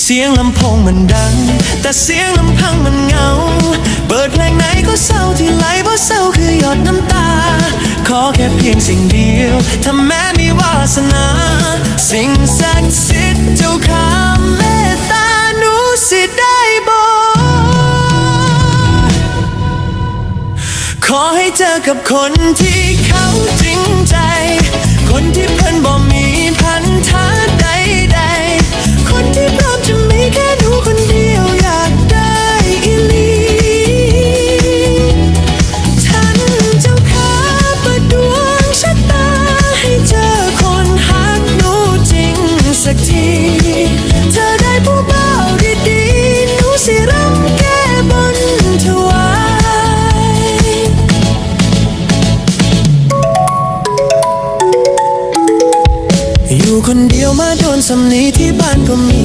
เสียงลำโพงมันดัง แต่เสียงลำพังมันเงา เปิดเพลงไหนก็เศร้าที่ไหลเพราะเศร้าคือหยดน้ำตา ขอแค่เพียงสิ่งเดียวถ้าแม้มีวาสนา สิ่งศักดิ์สิทธิ์เจ้าข้าเมตตาหนูสิได้บอก ขอให้เจอกับคนที่เขาจริงใจ อยู่คนเดียวมาโดนสำนีที่บ้านก็มี